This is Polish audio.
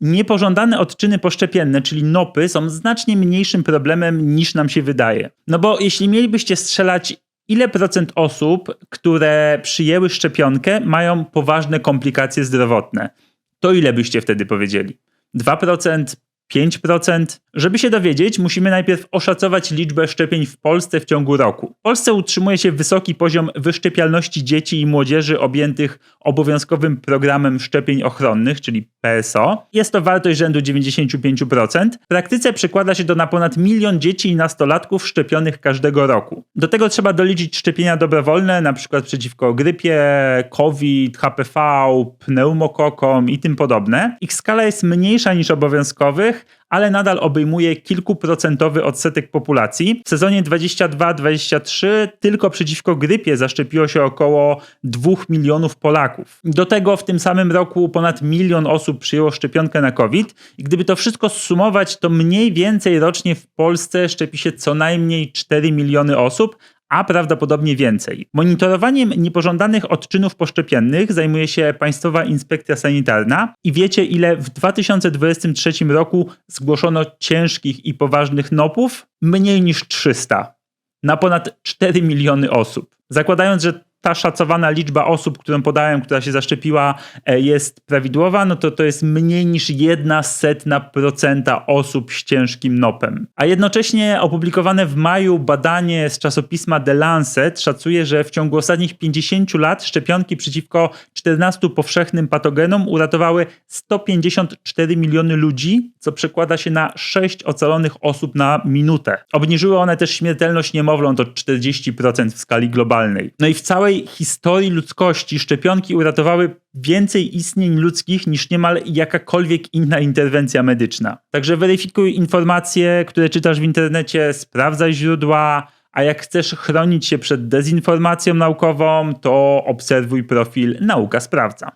Niepożądane odczyny poszczepienne, czyli NOPy, są znacznie mniejszym problemem niż nam się wydaje. No bo jeśli mielibyście strzelać, ile procent osób, które przyjęły szczepionkę, mają poważne komplikacje zdrowotne, to ile byście wtedy powiedzieli? 2%? 5%. Żeby się dowiedzieć, musimy najpierw oszacować liczbę szczepień w Polsce w ciągu roku. W Polsce utrzymuje się wysoki poziom wyszczepialności dzieci i młodzieży objętych obowiązkowym programem szczepień ochronnych, czyli PSO. Jest to wartość rzędu 95%. W praktyce przekłada się to na ponad milion dzieci i nastolatków szczepionych każdego roku. Do tego trzeba doliczyć szczepienia dobrowolne, np. przeciwko grypie, COVID, HPV, pneumokokom i tym podobne. Ich skala jest mniejsza niż obowiązkowych, ale nadal obejmuje kilkuprocentowy odsetek populacji. W sezonie 22-23 tylko przeciwko grypie zaszczepiło się około 2 milionów Polaków. Do tego w tym samym roku ponad milion osób przyjęło szczepionkę na COVID i gdyby to wszystko zsumować, to mniej więcej rocznie w Polsce szczepi się co najmniej 4 miliony osób, a prawdopodobnie więcej. Monitorowaniem niepożądanych odczynów poszczepiennych zajmuje się Państwowa Inspekcja Sanitarna i wiecie, ile w 2023 roku zgłoszono ciężkich i poważnych nopów? Mniej niż 300. Na ponad 4 miliony osób. Zakładając, że ta szacowana liczba osób, którą podałem, która się zaszczepiła, e, jest prawidłowa, no to to jest mniej niż jedna setna procenta osób z ciężkim nopem. A jednocześnie opublikowane w maju badanie z czasopisma The Lancet szacuje, że w ciągu ostatnich 50 lat szczepionki przeciwko 14 powszechnym patogenom uratowały 154 miliony ludzi, co przekłada się na 6 ocalonych osób na minutę. Obniżyły one też śmiertelność niemowląt o 40% w skali globalnej. No i w historii ludzkości szczepionki uratowały więcej istnień ludzkich niż niemal jakakolwiek inna interwencja medyczna. Także weryfikuj informacje, które czytasz w internecie, sprawdzaj źródła, a jak chcesz chronić się przed dezinformacją naukową, to obserwuj profil Nauka Sprawdza.